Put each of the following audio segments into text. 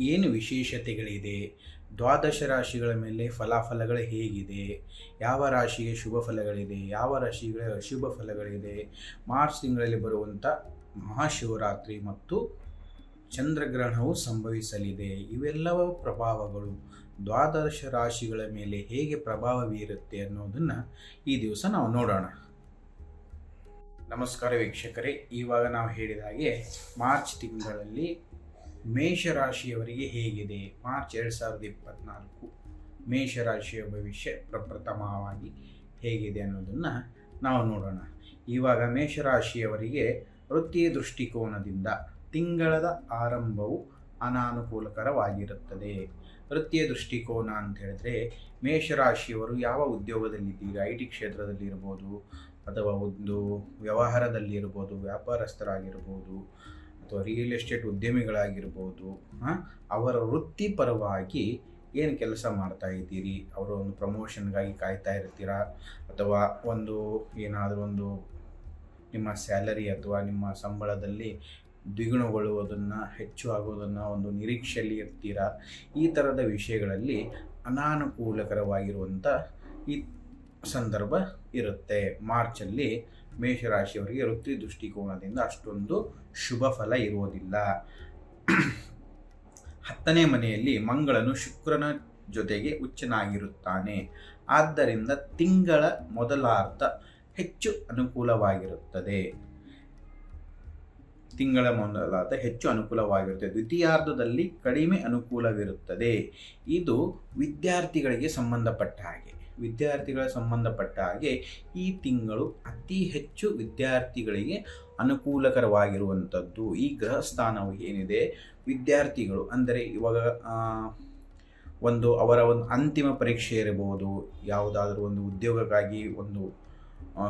ಏನು ವಿಶೇಷತೆಗಳಿದೆ? ದ್ವಾದಶ ರಾಶಿಗಳ ಮೇಲೆ ಫಲಾಫಲಗಳು ಹೇಗಿದೆ? ಯಾವ ರಾಶಿಗೆ ಶುಭ ಫಲಗಳಿದೆ? ಯಾವ ರಾಶಿಗಳ ಅಶುಭ ಫಲಗಳಿದೆ? ಮಾರ್ಚ್ ತಿಂಗಳಲ್ಲಿ ಬರುವಂಥ ಮಹಾಶಿವರಾತ್ರಿ ಮತ್ತು ಚಂದ್ರಗ್ರಹಣವು ಸಂಭವಿಸಲಿದೆ. ಇವೆಲ್ಲವ ಪ್ರಭಾವಗಳು ದ್ವಾದಶ ರಾಶಿಗಳ ಮೇಲೆ ಹೇಗೆ ಪ್ರಭಾವ ಬೀರುತ್ತೆ ಅನ್ನೋದನ್ನು ಈ ದಿವಸ ನಾವು ನೋಡೋಣ. ನಮಸ್ಕಾರ ವೀಕ್ಷಕರೇ. ಇವಾಗ ನಾವು ಹೇಳಿದ ಹಾಗೆ ಮಾರ್ಚ್ ತಿಂಗಳಲ್ಲಿ ಮೇಷರಾಶಿಯವರಿಗೆ ಹೇಗಿದೆ? ಮಾರ್ಚ್ ಎರಡು ಸಾವಿರದ ಇಪ್ಪತ್ತ್ನಾಲ್ಕು ಮೇಷರಾಶಿಯ ಭವಿಷ್ಯ ಪ್ರಪ್ರಥಮವಾಗಿ ಹೇಗಿದೆ ಅನ್ನೋದನ್ನು ನಾವು ನೋಡೋಣ. ಇವಾಗ ಮೇಷರಾಶಿಯವರಿಗೆ ವೃತ್ತಿ ದೃಷ್ಟಿಕೋನದಿಂದ ತಿಂಗಳದ ಆರಂಭವು ಅನಾನುಕೂಲಕರವಾಗಿರುತ್ತದೆ. ವೃತ್ತಿಯ ದೃಷ್ಟಿಕೋನ ಅಂತ ಹೇಳಿದ್ರೆ ಮೇಷರಾಶಿಯವರು ಯಾವ ಉದ್ಯೋಗದಲ್ಲಿದ್ದೀರಿ? ಐ ಟಿ ಕ್ಷೇತ್ರದಲ್ಲಿ ಇರ್ಬೋದು ಅಥವಾ ಒಂದು ವ್ಯವಹಾರದಲ್ಲಿ ಇರ್ಬೋದು ವ್ಯಾಪಾರಸ್ಥರಾಗಿರ್ಬೋದು ಅಥವಾ ರಿಯಲ್ ಎಸ್ಟೇಟ್ ಉದ್ಯಮಿಗಳಾಗಿರ್ಬೋದು ಅವರ ವೃತ್ತಿಪರವಾಗಿ ಏನು ಕೆಲಸ ಮಾಡ್ತಾ ಇದ್ದೀರಿ? ಅವರ ಒಂದು ಪ್ರಮೋಷನ್ಗಾಗಿ ಕಾಯ್ತಾ ಇರ್ತೀರಾ? ಅಥವಾ ಒಂದು ಏನಾದರೂ ಒಂದು ನಿಮ್ಮ ಸ್ಯಾಲರಿ ಅಥವಾ ನಿಮ್ಮ ಸಂಬಳದಲ್ಲಿ ದ್ವಿಗುಣಗೊಳ್ಳುವುದನ್ನು, ಹೆಚ್ಚು ಆಗೋದನ್ನು ಒಂದು ನಿರೀಕ್ಷೆಯಲ್ಲಿ ಇರ್ತೀರಾ? ಈ ಥರದ ವಿಷಯಗಳಲ್ಲಿ ಅನಾನುಕೂಲಕರವಾಗಿರುವಂಥ ಈ ಸಂದರ್ಭ ಇರುತ್ತೆ. ಮಾರ್ಚಲ್ಲಿ ಮೇಷರಾಶಿಯವರಿಗೆ ವೃತ್ತಿ ದೃಷ್ಟಿಕೋನದಿಂದ ಅಷ್ಟೊಂದು ಶುಭ ಫಲ ಇರುವುದಿಲ್ಲ. ಹತ್ತನೇ ಮನೆಯಲ್ಲಿ ಮಂಗಳನು ಶುಕ್ರನ ಜೊತೆಗೆ ಉಚ್ಚನಾಗಿರುತ್ತಾನೆ ಆದ್ದರಿಂದ ತಿಂಗಳ ಮೊದಲಾರ್ಧ ಹೆಚ್ಚು ಅನುಕೂಲವಾಗಿರುತ್ತದೆ. ತಿಂಗಳ ಮೊದಲಾರ್ಧ ಹೆಚ್ಚು ಅನುಕೂಲವಾಗಿರುತ್ತದೆ ದ್ವಿತೀಯಾರ್ಧದಲ್ಲಿ ಕಡಿಮೆ ಅನುಕೂಲವಿರುತ್ತದೆ. ಇದು ವಿದ್ಯಾರ್ಥಿಗಳಿಗೆ ಸಂಬಂಧಪಟ್ಟ ಹಾಗೆ. ವಿದ್ಯಾರ್ಥಿಗಳ ಸಂಬಂಧಪಟ್ಟ ಹಾಗೆ ಈ ತಿಂಗಳು ಅತಿ ಹೆಚ್ಚು ವಿದ್ಯಾರ್ಥಿಗಳಿಗೆ ಅನುಕೂಲಕರವಾಗಿರುವಂಥದ್ದು. ಈ ಗ್ರಹ ಸ್ಥಾನವು ಏನಿದೆ? ವಿದ್ಯಾರ್ಥಿಗಳು ಅಂದರೆ ಇವಾಗ ಒಂದು ಅವರ ಒಂದು ಅಂತಿಮ ಪರೀಕ್ಷೆ ಇರಬಹುದು, ಯಾವುದಾದ್ರೂ ಒಂದು ಉದ್ಯೋಗಕ್ಕಾಗಿ ಒಂದು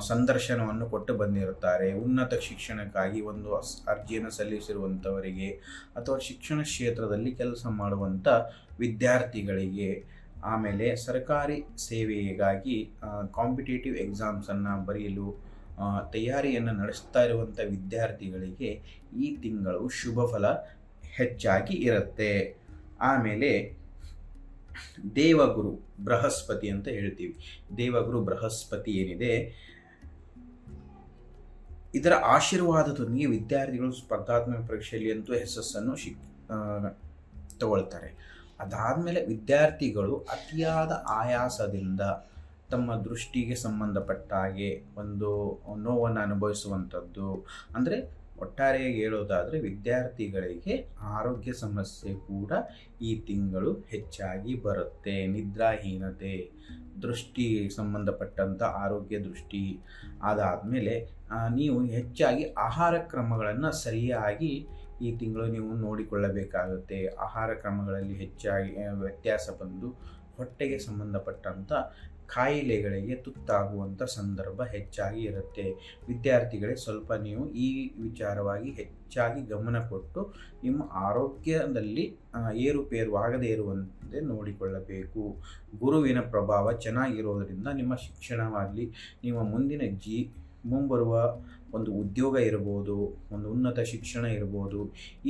ಸಂದರ್ಶನವನ್ನು ಕೊಟ್ಟು ಬಂದಿರುತ್ತಾರೆ. ಉನ್ನತ ಶಿಕ್ಷಣಕ್ಕಾಗಿ ಒಂದು ಅರ್ಜಿಯನ್ನು ಸಲ್ಲಿಸಿರುವಂಥವರಿಗೆ ಅಥವಾ ಶಿಕ್ಷಣ ಕ್ಷೇತ್ರದಲ್ಲಿ ಕೆಲಸ ಮಾಡುವಂಥ ವಿದ್ಯಾರ್ಥಿಗಳಿಗೆ ಆಮೇಲೆ ಸರ್ಕಾರಿ ಸೇವೆಗಾಗಿ ಕಾಂಪಿಟೇಟಿವ್ ಎಕ್ಸಾಮ್ಸನ್ನು ಬರೆಯಲು ತಯಾರಿಯನ್ನು ನಡೆಸ್ತಾ ಇರುವಂಥ ವಿದ್ಯಾರ್ಥಿಗಳಿಗೆ ಈ ತಿಂಗಳು ಶುಭ ಫಲ ಹೆಚ್ಚಾಗಿ ಇರುತ್ತೆ. ಆಮೇಲೆ ದೇವಗುರು ಬೃಹಸ್ಪತಿ ಅಂತ ಹೇಳ್ತೀವಿ. ದೇವಗುರು ಬೃಹಸ್ಪತಿ ಏನಿದೆ? ಇದರ ಆಶೀರ್ವಾದದೊಂದಿಗೆ ವಿದ್ಯಾರ್ಥಿಗಳು ಸ್ಪರ್ಧಾತ್ಮಕ ಪರೀಕ್ಷೆಯಲ್ಲಿ ಅಂತೂ ಯಶಸ್ಸನ್ನು ಶಿಕ್ ತಗೊಳ್ತಾರೆ. ಅದಾದಮೇಲೆ ವಿದ್ಯಾರ್ಥಿಗಳು ಅತಿಯಾದ ಆಯಾಸದಿಂದ ತಮ್ಮ ದೃಷ್ಟಿಗೆ ಸಂಬಂಧಪಟ್ಟ ಹಾಗೆ ಒಂದು ನೋವನ್ನು ಅನುಭವಿಸುವಂಥದ್ದು. ಅಂದರೆ ಒಟ್ಟಾರೆಯಾಗಿ ಹೇಳೋದಾದರೆ ವಿದ್ಯಾರ್ಥಿಗಳಿಗೆ ಆರೋಗ್ಯ ಸಮಸ್ಯೆ ಕೂಡ ಈ ತಿಂಗಳು ಹೆಚ್ಚಾಗಿ ಬರುತ್ತೆ. ನಿದ್ರಾಹೀನತೆ, ದೃಷ್ಟಿ ಸಂಬಂಧಪಟ್ಟಂಥ ಆರೋಗ್ಯ ದೃಷ್ಟಿ ಅದಾದಮೇಲೆ ನೀವು ಹೆಚ್ಚಾಗಿ ಆಹಾರ ಕ್ರಮಗಳನ್ನು ಸರಿಯಾಗಿ ಈ ತಿಂಗಳು ನೀವು ನೋಡಿಕೊಳ್ಳಬೇಕಾಗುತ್ತೆ. ಆಹಾರ ಕ್ರಮಗಳಲ್ಲಿ ಹೆಚ್ಚಾಗಿ ವ್ಯತ್ಯಾಸ ಬಂದು ಹೊಟ್ಟೆಗೆ ಸಂಬಂಧಪಟ್ಟಂಥ ಕಾಯಿಲೆಗಳಿಗೆ ತುತ್ತಾಗುವಂಥ ಸಂದರ್ಭ ಹೆಚ್ಚಾಗಿ ಇರುತ್ತೆ. ವಿದ್ಯಾರ್ಥಿಗಳೇ, ಸ್ವಲ್ಪ ನೀವು ಈ ವಿಚಾರವಾಗಿ ಹೆಚ್ಚಾಗಿ ಗಮನ ಕೊಟ್ಟು ನಿಮ್ಮ ಆರೋಗ್ಯದಲ್ಲಿ ಏರುಪೇರು ಆಗದೇ ಇರುವಂತೆ ನೋಡಿಕೊಳ್ಳಬೇಕು. ಗುರುವಿನ ಪ್ರಭಾವ ಚೆನ್ನಾಗಿರೋದರಿಂದ ನಿಮ್ಮ ಶಿಕ್ಷಣವಾಗಲಿ, ನಿಮ್ಮ ಮುಂದಿನ ಜೀ, ಮುಂಬರುವ ಒಂದು ಉದ್ಯೋಗ ಇರ್ಬೋದು, ಒಂದು ಉನ್ನತ ಶಿಕ್ಷಣ ಇರ್ಬೋದು,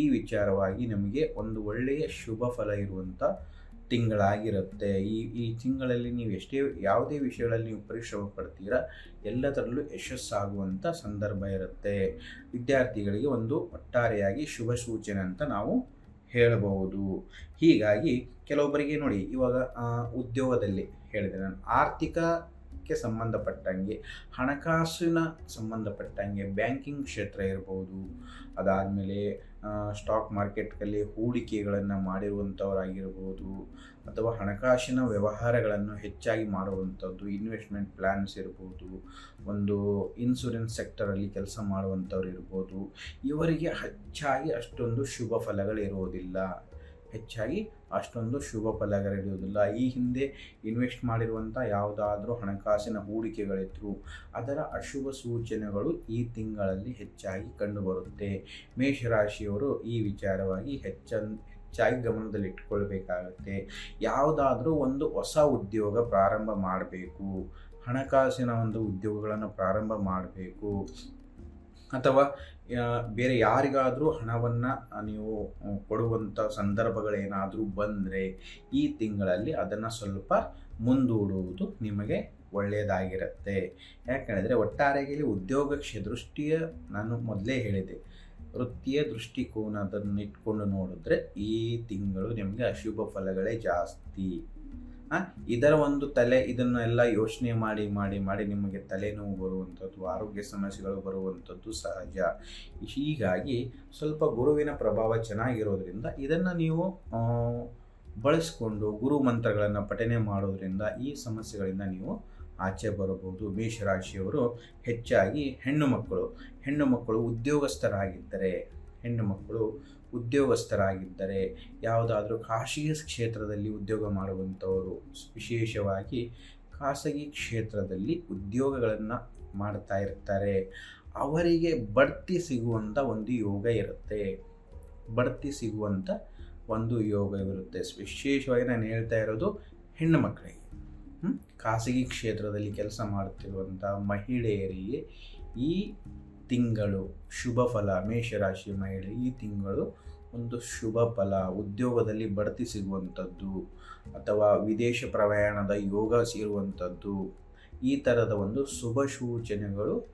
ಈ ವಿಚಾರವಾಗಿ ನಮಗೆ ಒಂದು ಒಳ್ಳೆಯ ಶುಭ ಫಲ ಇರುವಂಥ ತಿಂಗಳಾಗಿರುತ್ತೆ. ಈ ಈ ತಿಂಗಳಲ್ಲಿ ನೀವು ಎಷ್ಟೇ ಯಾವುದೇ ವಿಷಯಗಳಲ್ಲಿ ನೀವು ಪರಿಶ್ರಮ ಪಡ್ತೀರಾ, ಎಲ್ಲದರಲ್ಲೂ ಯಶಸ್ಸಾಗುವಂಥ ಸಂದರ್ಭ ಇರುತ್ತೆ. ವಿದ್ಯಾರ್ಥಿಗಳಿಗೆ ಒಂದು ಒಟ್ಟಾರೆಯಾಗಿ ಶುಭ ಸೂಚನೆ ಅಂತ ನಾವು ಹೇಳಬಹುದು. ಹೀಗಾಗಿ ಕೆಲವೊಬ್ಬರಿಗೆ ನೋಡಿ, ಇವಾಗ ಉದ್ಯೋಗದಲ್ಲಿ ಹೇಳಿದೆ ನಾನು ಆರ್ಥಿಕಕ್ಕೆ ಸಂಬಂಧಪಟ್ಟಂಗೆ, ಹಣಕಾಸಿನ ಸಂಬಂಧಪಟ್ಟಂಗೆ ಬ್ಯಾಂಕಿಂಗ್ ಕ್ಷೇತ್ರ ಇರ್ಬೋದು. ಅದಾದಮೇಲೆ ಸ್ಟಾಕ್ ಮಾರ್ಕೆಟ್ನಲ್ಲಿ ಹೂಡಿಕೆಗಳನ್ನು ಮಾಡಿರುವಂಥವರಾಗಿರ್ಬೋದು, ಅಥವಾ ಹಣಕಾಸಿನ ವ್ಯವಹಾರಗಳನ್ನು ಹೆಚ್ಚಾಗಿ ಮಾಡುವಂಥದ್ದು ಇನ್ವೆಸ್ಟ್ಮೆಂಟ್ ಪ್ಲ್ಯಾನ್ಸ್ ಇರ್ಬೋದು, ಒಂದು ಇನ್ಶೂರೆನ್ಸ್ ಸೆಕ್ಟರಲ್ಲಿ ಕೆಲಸ ಮಾಡುವಂಥವ್ರು ಇರ್ಬೋದು. ಇವರಿಗೆ ಹೆಚ್ಚಾಗಿ ಅಷ್ಟೊಂದು ಶುಭ ಫಲಗಳಿರುವುದಿಲ್ಲ ಹೆಚ್ಚಾಗಿ ಅಷ್ಟೊಂದು ಶುಭ ಫಲಗಳಿರುವುದಿಲ್ಲ ಈ ಹಿಂದೆ ಇನ್ವೆಸ್ಟ್ ಮಾಡಿರುವಂಥ ಯಾವುದಾದ್ರೂ ಹಣಕಾಸಿನ ಹೂಡಿಕೆಗಳಿದ್ರು, ಅದರ ಅಶುಭ ಸೂಚನೆಗಳು ಈ ತಿಂಗಳಲ್ಲಿ ಹೆಚ್ಚಾಗಿ ಕಂಡುಬರುತ್ತೆ. ಮೇಷರಾಶಿಯವರು ಈ ವಿಚಾರವಾಗಿ ಹೆಚ್ಚನ್, ಹೆಚ್ಚಾಗಿ ಗಮನದಲ್ಲಿಟ್ಕೊಳ್ಬೇಕಾಗತ್ತೆ. ಯಾವುದಾದ್ರೂ ಒಂದು ಹೊಸ ಉದ್ಯೋಗ ಪ್ರಾರಂಭ ಮಾಡಬೇಕು. ಹಣಕಾಸಿನ ಒಂದು ಉದ್ಯೋಗಗಳನ್ನು ಪ್ರಾರಂಭ ಮಾಡಬೇಕು. ಅಥವಾ ಬೇರೆ ಯಾರಿಗಾದರೂ ಹಣವನ್ನು ನೀವು ಕೊಡುವಂಥ ಸಂದರ್ಭಗಳೇನಾದರೂ ಬಂದರೆ ಈ ತಿಂಗಳಲ್ಲಿ ಅದನ್ನು ಸ್ವಲ್ಪ ಮುಂದೂಡುವುದು ನಿಮಗೆ ಒಳ್ಳೆಯದಾಗಿರುತ್ತೆ ಯಾಕಂದರೆ ಒಟ್ಟಾರೆಯಲ್ಲಿ ಉದ್ಯೋಗ ದೃಷ್ಟಿಯ, ನಾನು ಮೊದಲೇ ಹೇಳಿದೆ ವೃತ್ತಿಯ ದೃಷ್ಟಿಕೋನದನ್ನು ಇಟ್ಕೊಂಡು ನೋಡಿದ್ರೆ ಈ ತಿಂಗಳು ನಿಮಗೆ ಅಶುಭ ಫಲಗಳೇ ಜಾಸ್ತಿ. ಇದರ ಒಂದು ತಲೆ ಇದನ್ನೆಲ್ಲ ಯೋಚನೆ ಮಾಡಿ ಮಾಡಿ ಮಾಡಿ ನಿಮಗೆ ತಲೆನೋವು ಬರುವಂಥದ್ದು, ಆರೋಗ್ಯ ಸಮಸ್ಯೆಗಳು ಬರುವಂಥದ್ದು ಸಹಜ. ಹೀಗಾಗಿ ಸ್ವಲ್ಪ ಗುರುವಿನ ಪ್ರಭಾವ ಚೆನ್ನಾಗಿರೋದ್ರಿಂದ ಇದನ್ನು ನೀವು ಬಳಸ್ಕೊಂಡು ಗುರು ಮಂತ್ರಗಳನ್ನು ಪಠನೆ ಮಾಡೋದ್ರಿಂದ ಈ ಸಮಸ್ಯೆಗಳಿಂದ ನೀವು ಆಚೆ ಬರಬಹುದು. ಮೇಷರಾಶಿಯವರು ಹೆಚ್ಚಾಗಿ ಹೆಣ್ಣು ಮಕ್ಕಳು. ಹೆಣ್ಣು ಮಕ್ಕಳು ಉದ್ಯೋಗಸ್ಥರಾಗಿದ್ದರೆ, ಹೆಣ್ಣು ಮಕ್ಕಳು ಉದ್ಯೋಗಸ್ಥರಾಗಿದ್ದರೆ ಯಾವುದಾದ್ರೂ ಖಾಸಗಿ ಕ್ಷೇತ್ರದಲ್ಲಿ ಉದ್ಯೋಗ ಮಾಡುವಂಥವರು ವಿಶೇಷವಾಗಿ ಖಾಸಗಿ ಕ್ಷೇತ್ರದಲ್ಲಿ ಉದ್ಯೋಗಗಳನ್ನು ಮಾಡ್ತಾ ಇರ್ತಾರೆ. ಅವರಿಗೆ ಬಡ್ತಿ ಸಿಗುವಂಥ ಒಂದು ಯೋಗ ಇರುತ್ತೆ. ಬಡ್ತಿ ಸಿಗುವಂಥ ಒಂದು ಯೋಗ ಇರುತ್ತೆ. ವಿಶೇಷವಾಗಿ ನಾನು ಹೇಳ್ತಾ ಇರೋದು ಹೆಣ್ಣು ಮಕ್ಕಳಿಗೆ. ಖಾಸಗಿ ಕ್ಷೇತ್ರದಲ್ಲಿ ಕೆಲಸ ಮಾಡುತ್ತಿರುವಂಥ ಮಹಿಳೆಯರಿಗೆ ಈ ತಿಂಗಳು ಶುಭ ಫಲ ಮೇಷರಾಶಿ ಮಹಿಳೆ ಈ ತಿಂಗಳು ಒಂದು ಶುಭ ಫಲ, ಉದ್ಯೋಗದಲ್ಲಿ ಬಡ್ತಿ ಸಿಗುವಂಥದ್ದು ಅಥವಾ ವಿದೇಶ ಪ್ರಯಾಣದ ಯೋಗ ಸೇರುವಂಥದ್ದು ಈ ಥರದ ಒಂದು ಶುಭ ಸೂಚನೆಗಳು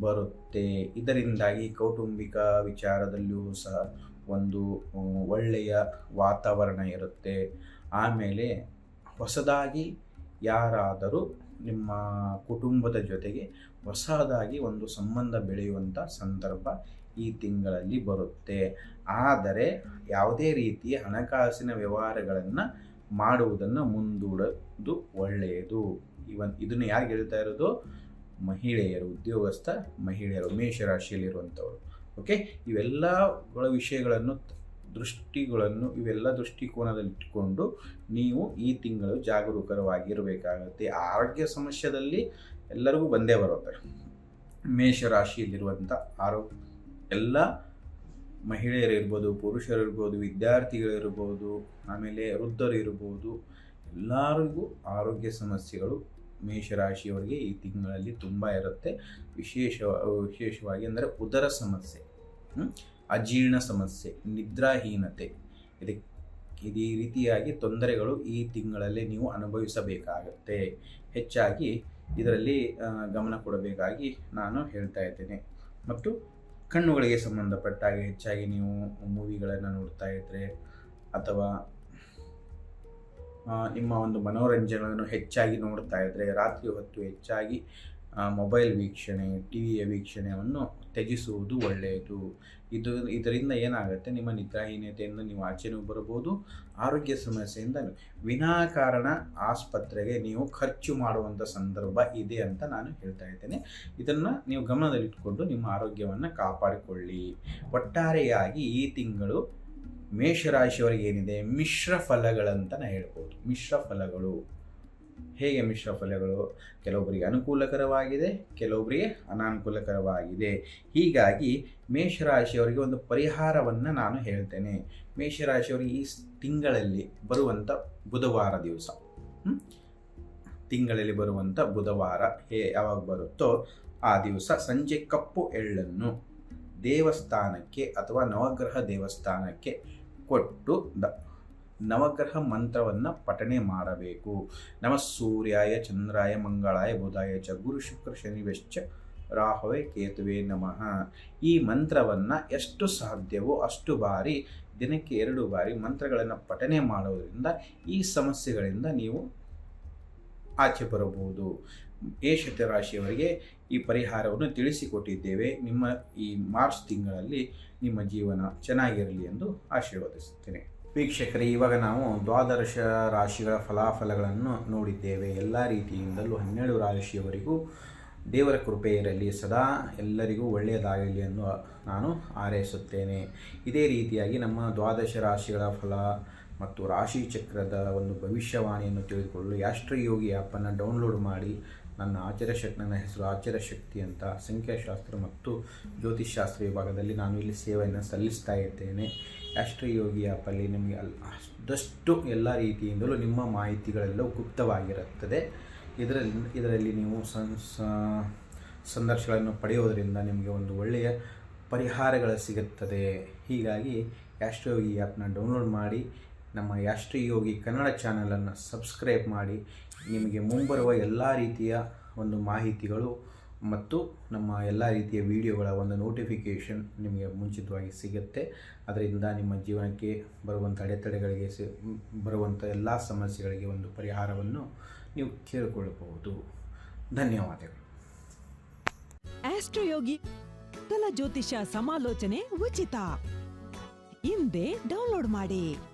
ಬರುತ್ತೆ. ಇದರಿಂದಾಗಿ ಕೌಟುಂಬಿಕ ವಿಚಾರದಲ್ಲಿಯೂ ಸಹ ಒಂದು ಒಳ್ಳೆಯ ವಾತಾವರಣ ಇರುತ್ತೆ. ಆಮೇಲೆ ಹೊಸದಾಗಿ ಯಾರಾದರೂ ನಿಮ್ಮ ಕುಟುಂಬದ ಜೊತೆಗೆ ಹೊಸದಾಗಿ ಒಂದು ಸಂಬಂಧ ಬೆಳೆಯುವಂಥ ಸಂದರ್ಭ ಈ ತಿಂಗಳಲ್ಲಿ ಬರುತ್ತೆ. ಆದರೆ ಯಾವುದೇ ರೀತಿಯ ಹಣಕಾಸಿನ ವ್ಯವಹಾರಗಳನ್ನು ಮಾಡುವುದನ್ನು ಮುಂದೂಡೋದು ಒಳ್ಳೆಯದು ಇವನ್ ಇದನ್ನು ಯಾರು ಹೇಳ್ತಾ ಇರೋದು? ಮಹಿಳೆಯರು, ಉದ್ಯೋಗಸ್ಥ ಮಹಿಳೆಯರು ಮೇಷರಾಶಿಯಲ್ಲಿರುವಂಥವ್ರು ಓಕೆ ಇವೆಲ್ಲಗಳ ವಿಷಯಗಳನ್ನು ದೃಷ್ಟಿಗಳನ್ನು, ಇವೆಲ್ಲ ದೃಷ್ಟಿಕೋನದಲ್ಲಿಟ್ಟುಕೊಂಡು ನೀವು ಈ ತಿಂಗಳು ಜಾಗರೂಕರವಾಗಿರಬೇಕಾಗುತ್ತೆ ಆರೋಗ್ಯ ಸಮಸ್ಯೆದಲ್ಲಿ ಎಲ್ಲರಿಗೂ ಬಂದೇ ಬರುತ್ತೆ. ಮೇಷರಾಶಿಯಲ್ಲಿರುವಂಥ ಆರೋಗ್ಯ ಎಲ್ಲ ಮಹಿಳೆಯರಿರ್ಬೋದು, ಪುರುಷರಿರ್ಬೋದು, ವಿದ್ಯಾರ್ಥಿಗಳಿರ್ಬೋದು, ಆಮೇಲೆ ವೃದ್ಧರು ಇರ್ಬೋದು ಎಲ್ಲರಿಗೂ ಆರೋಗ್ಯ ಸಮಸ್ಯೆಗಳು ಮೇಷರಾಶಿಯವರಿಗೆ ಈ ತಿಂಗಳಲ್ಲಿ ತುಂಬ ಇರುತ್ತೆ. ವಿಶೇಷ, ವಿಶೇಷವಾಗಿ ಅಂದರೆ ಉದರ ಸಮಸ್ಯೆ? ಅಜೀರ್ಣ ಸಮಸ್ಯೆ, ನಿದ್ರಾಹೀನತೆ. ಇದಕ್ಕೆ ಇದೇ ರೀತಿಯಾಗಿ ತೊಂದರೆಗಳು ಈ ತಿಂಗಳಲ್ಲಿ ನೀವು ಅನುಭವಿಸಬೇಕಾಗತ್ತೆ. ಹೆಚ್ಚಾಗಿ ಇದರಲ್ಲಿ ಗಮನ ಕೊಡಬೇಕಾಗಿ ನಾನು ಹೇಳ್ತಾ ಇದ್ದೇನೆ. ಮತ್ತು ಕಣ್ಣುಗಳಿಗೆ ಸಂಬಂಧಪಟ್ಟ ಹಾಗೆ ಹೆಚ್ಚಾಗಿ ನೀವು ಮೂವಿಗಳನ್ನು ನೋಡ್ತಾ ಇದ್ದರೆ ಅಥವಾ ನಿಮ್ಮ ಒಂದು ಮನೋರಂಜನೆಯನ್ನು ಹೆಚ್ಚಾಗಿ ನೋಡ್ತಾ ಇದ್ದರೆ ರಾತ್ರಿ ಹೊತ್ತು ಹೆಚ್ಚಾಗಿ ಮೊಬೈಲ್ ವೀಕ್ಷಣೆ ಟಿ ವಿಯ ವೀಕ್ಷಣೆಯನ್ನು ತ್ಯಜಿಸುವುದು ಒಳ್ಳೆಯದು. ಇದು, ಇದರಿಂದ ಏನಾಗುತ್ತೆ? ನಿಮ್ಮ ನಿದ್ರಾಹೀನತೆಯಿಂದ ನೀವು ಆಚೆನೂ ಬರಬಹುದು, ಆರೋಗ್ಯ ಸಮಸ್ಯೆಯಿಂದ ವಿನಾಕಾರಣ ಆಸ್ಪತ್ರೆಗೆ ನೀವು ಖರ್ಚು ಮಾಡುವಂಥ ಸಂದರ್ಭ ಇದೆ ಅಂತ ನಾನು ಹೇಳ್ತಾ ಇದ್ದೇನೆ. ಇದನ್ನು ನೀವು ಗಮನದಲ್ಲಿಟ್ಟುಕೊಂಡು ನಿಮ್ಮ ಆರೋಗ್ಯವನ್ನು ಕಾಪಾಡಿಕೊಳ್ಳಿ. ಒಟ್ಟಾರೆಯಾಗಿ ಈ ತಿಂಗಳು ಮೇಷರಾಶಿಯವರಿಗೆ ಏನಿದೆ? ಮಿಶ್ರ ಫಲಗಳಂತ ಹೇಳ್ಬೋದು. ಮಿಶ್ರ ಫಲಗಳು. ಹೇಗೆ ಮಿಶ್ರ ಫಲಗಳು ಕೆಲವೊಬ್ಬರಿಗೆ ಅನುಕೂಲಕರವಾಗಿದೆ, ಕೆಲವೊಬ್ಬರಿಗೆ ಅನಾನುಕೂಲಕರವಾಗಿದೆ. ಹೀಗಾಗಿ ಮೇಷರಾಶಿಯವರಿಗೆ ಒಂದು ಪರಿಹಾರವನ್ನು ನಾನು ಹೇಳ್ತೇನೆ. ಮೇಷರಾಶಿಯವರಿಗೆ ಈ ತಿಂಗಳಲ್ಲಿ ಬರುವಂಥ ಬುಧವಾರ ದಿವಸ. ತಿಂಗಳಲ್ಲಿ ಬರುವಂಥ ಬುಧವಾರ ಹೇ, ಯಾವಾಗ ಬರುತ್ತೋ ಆ ದಿವಸ ಸಂಜೆ ಕಪ್ಪು ಎಳ್ಳನ್ನು ದೇವಸ್ಥಾನಕ್ಕೆ ಅಥವಾ ನವಗ್ರಹ ದೇವಸ್ಥಾನಕ್ಕೆ ಕೊಟ್ಟು ನವಗ್ರಹ ಮಂತ್ರವನ್ನು ಪಠನೆ ಮಾಡಬೇಕು. ನಮ ಸೂರ್ಯಾಯ, ಚಂದ್ರಾಯ, ಮಂಗಳಾಯ, ಬುಧಾಯ ಚ, ಗುರು ಶುಕ್ರ ಶನಿವೆಶ್ಚ ರಾಹುವೆ, ಕೇತುವೆ ನಮಃ. ಈ ಮಂತ್ರವನ್ನು ಎಷ್ಟು ಸಾಧ್ಯವೋ ಅಷ್ಟು ಬಾರಿ, ದಿನಕ್ಕೆ ಎರಡು ಬಾರಿ ಮಂತ್ರಗಳನ್ನು ಪಠನೆ ಮಾಡುವುದರಿಂದ ಈ ಸಮಸ್ಯೆಗಳಿಂದ ನೀವು ಆಚೆ ಬರಬಹುದು. ಏಷತ ರಾಶಿಯವರಿಗೆ ಈ ಪರಿಹಾರವನ್ನು ತಿಳಿಸಿಕೊಟ್ಟಿದ್ದೇವೆ. ನಿಮ್ಮ ಈ ಮಾರ್ಚ್ ತಿಂಗಳಲ್ಲಿ ನಿಮ್ಮ ಜೀವನ ಚೆನ್ನಾಗಿರಲಿ ಎಂದು ಆಶೀರ್ವದಿಸುತ್ತೇನೆ. ವೀಕ್ಷಕರೇ, ಇವಾಗ ನಾವು ದ್ವಾದಶ ರಾಶಿಗಳ ಫಲಾಫಲಗಳನ್ನು ನೋಡಿದ್ದೇವೆ. ಎಲ್ಲ ರೀತಿಯಿಂದಲೂ ಹನ್ನೆರಡು ರಾಶಿಯವರಿಗೂ ದೇವರ ಕೃಪೆ ಇರಲಿ ಸದಾ ಎಲ್ಲರಿಗೂ ಒಳ್ಳೆಯದಾಗಲಿ ಎಂದು ನಾನು ಹಾರೈಸುತ್ತೇನೆ. ಇದೇ ರೀತಿಯಾಗಿ ನಮ್ಮ ದ್ವಾದಶ ರಾಶಿಗಳ ಫಲ ಮತ್ತು ರಾಶಿ ಚಕ್ರದ ಒಂದು ಭವಿಷ್ಯವಾಣಿಯನ್ನು ತಿಳಿದುಕೊಳ್ಳಲು ಯಾಸ್ಟ್ರಯೋಗಿ ಆ್ಯಪನ್ನು ಡೌನ್ಲೋಡ್ ಮಾಡಿ ನನ್ನ ಆಚಾರ್ಯ ನನ್ನ ಹೆಸರು ಆಚಾರ್ಯ ಶಕ್ತಿ ಅಂತ ಸಂಖ್ಯಾಶಾಸ್ತ್ರ ಮತ್ತು ಜ್ಯೋತಿಷ್ಶಾಸ್ತ್ರ ವಿಭಾಗದಲ್ಲಿ ನಾನು ಇಲ್ಲಿ ಸೇವೆಯನ್ನು ಸಲ್ಲಿಸ್ತಾ ಇದ್ದೇನೆ. ಯೋಗಿ ಆ್ಯಪಲ್ಲಿ ನಿಮಗೆ ಅಲ್ಲಿ ಅಷ್ಟು ಎಲ್ಲ ರೀತಿಯಿಂದಲೂ ನಿಮ್ಮ ಮಾಹಿತಿಗಳೆಲ್ಲವೂ ಗುಪ್ತವಾಗಿರುತ್ತದೆ. ಇದರಲ್ಲಿ ಇದರಲ್ಲಿ ನೀವು ಸಂದರ್ಶಗಳನ್ನು ಪಡೆಯೋದರಿಂದ ನಿಮಗೆ ಒಂದು ಒಳ್ಳೆಯ ಪರಿಹಾರಗಳು ಸಿಗುತ್ತದೆ. ಹೀಗಾಗಿ ಯಾಸ್ಟ್ರಯೋಗಿ ಆ್ಯಪ್ನ ಡೌನ್ಲೋಡ್ ಮಾಡಿ, ನಮ್ಮ ಯಾಸ್ಟ್ರಯೋಗಿ ಕನ್ನಡ ಚಾನಲನ್ನು ಸಬ್ಸ್ಕ್ರೈಬ್ ಮಾಡಿ ನಿಮಗೆ ಮುಂಬರುವ ಎಲ್ಲ ರೀತಿಯ ಒಂದು ಮಾಹಿತಿಗಳು ಮತ್ತು ನಮ್ಮ ಎಲ್ಲ ರೀತಿಯ ವಿಡಿಯೋಗಳ ಒಂದು ನೋಟಿಫಿಕೇಷನ್ ನಿಮಗೆ ಮುಂಚಿತವಾಗಿ ಸಿಗುತ್ತೆ. ಅದರಿಂದ ನಿಮ್ಮ ಜೀವನಕ್ಕೆ ಬರುವಂಥ ಅಡೆತಡೆಗಳಿಗೆ ಸಿ, ಬರುವಂಥ ಎಲ್ಲ ಸಮಸ್ಯೆಗಳಿಗೆ ಒಂದು ಪರಿಹಾರವನ್ನು ನೀವು ಕೇಳಿಕೊಳ್ಳಬಹುದು. ಧನ್ಯವಾದಗಳು. ಆಸ್ಟ್ರೋಯೋಗಿ ಸಕಲ ಜ್ಯೋತಿಷ ಸಮಾಲೋಚನೆ ಉಚಿತ. ಹಿಂದೆ ಡೌನ್ಲೋಡ್ ಮಾಡಿ.